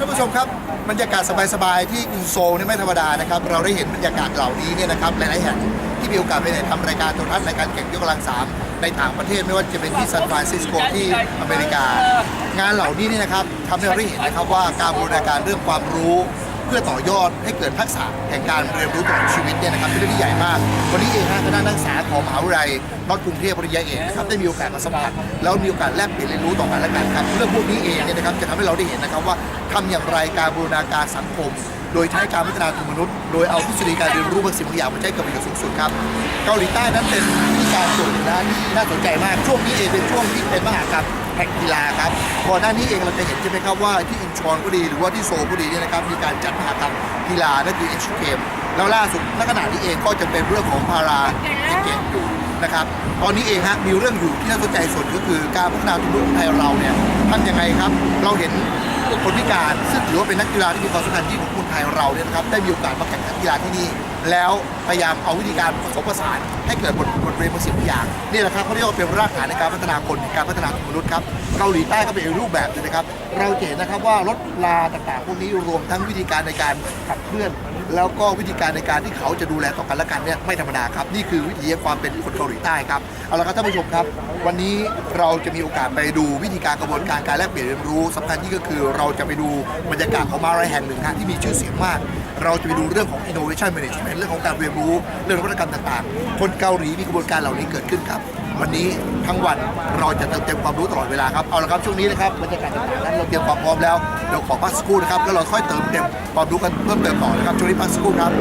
ท่านผู้ชมครับบรรยากาศสบายๆที่กรุงโซลนี่ไม่ธรรมดานะครับ เราได้เห็นบรรยากาศเหล่านี้เนี่ยนะครับหลายๆแห่งที่มีโอกาสไปถ่ายทำรายการโทรทัศน์รายการแข่งยกกำลังสามในต่างประเทศไม่ว่าจะเป็นที่ซานฟรานซิสโกที่อเมริกา งานเหล่านี้เนี่ยนะครับทำให้เราได้เห็นนะครับว่าการบูรณาการเรื่องความรู้ พื่อต่อยอดให้เกิดทักษะแห่งการเรียนรู้ตลอดชีวิตเนี่ยนะครับเป็นเรื่องที่ใหญ่มาก วันนี้เองฮะคณะนักศึกษาของมหาวิทยาลัยนอตกรุงเทพปริญญาเอกนะครับได้มีโอกาสมาสัมผัสแล้วมีโอกาสแลกเปลี่ยนเรียนรู้ต่อกันและกันครับเรื่องพวกนี้เองเนี่ยนะครับจะทำให้เราได้เห็นนะครับว่าทำอย่างไรการบูรณาการสังคม โดยใช้การพัฒนาตัวมนุษย์ โดยเอาทฤษฎีการเรียนรู้บางสิ่งบางอย่างมาใช้กับประโยชน์สูงสุดครับเกาหลีใต้นั้นเป็นวิธีการ นหนึ่งนะที่น่าสนใจมากช่วงนี้เองเป็นช่วงที่เป็นมหากรรมแข่งกีฬาครับก่อนหน้านี้เองเราจะเห็นใช่ไหมครับว่าที่อินชอนก็ดีหรือว่าที่โซลก็ดีเนี่ยนะครับมีการจัดมหากรรมกีฬานั่นคือเอชเกมแล้วล่าสุดณขณะนี้เองก็จะเป็นเรื่องของพาราเกมอยู่นะครับตอนนี้เองฮะมีเรื่องอยู่ที่น่าสนใจสุดก็คือการพัฒนาตัวรุ่นไทยเราเนี่ยทำยังไงครับ เราเห็นคนพิการซึ่งถือว่าเป็นนักกีฬาที่มีความสำคัญที่ของคนไทยเราเนี่ยนะครับได้มีโอกาสมาแข่งขันกีฬาที่นี่ แล้วพยายามเอาวิธีการผสมผสานให้เกิดบทบทเรียนบางสิ่งบางอย่างนี่แหละครับเขาเรียกว่าเป็นรากฐานในการพัฒนาคนในการพัฒนามนุษย์ครับเกาหลีใต้ก็เป็นรูปแบบนึงนะครับ เราเห็นนะครับว่ารถลาต่างๆพวกนี้รวมทั้งวิธีการในการขับเคลื่อน แล้วก็วิธีการในการที่เขาจะดูแลต่อกันและกันเนี่ยไม่ธรรมดาครับ นี่คือวิถีความเป็นคนเกาหลีใต้ครับเอาละครับท่านผู้ชมครับ วันนี้เราจะมีโอกาสไปดูวิธีการกระบวนการการแลกเปลี่ยนเรียนรู้สำคัญที่ก็คือเราจะไปดูบรรยากาศของมาวิทยายแห่งหนึ่งฮะที่มีชื่อเสียงมาก เราจะไปดูเรื่องของ innovation management เรื่องของการเรียนรู้ เรื่องนวัตกรรมต่างๆ คนเกาหลีมีกระบวนการเหล่านี้เกิดขึ้นครับ วันนี้ทั้งวันเราจะเติมเต็มความรู้ตลอดเวลาครับ เอาละครับช่วงนี้นะครับบรรยากาศต่างๆนั้นเราเตรียมความพร้อมแล้วเดี๋ยวขอพักสักครู่นะครับแล้วเราค่อยเติมเต็มความรู้กันเพิ่มเติมต่อนะครับช่วงนี้พักสักครู่ครับ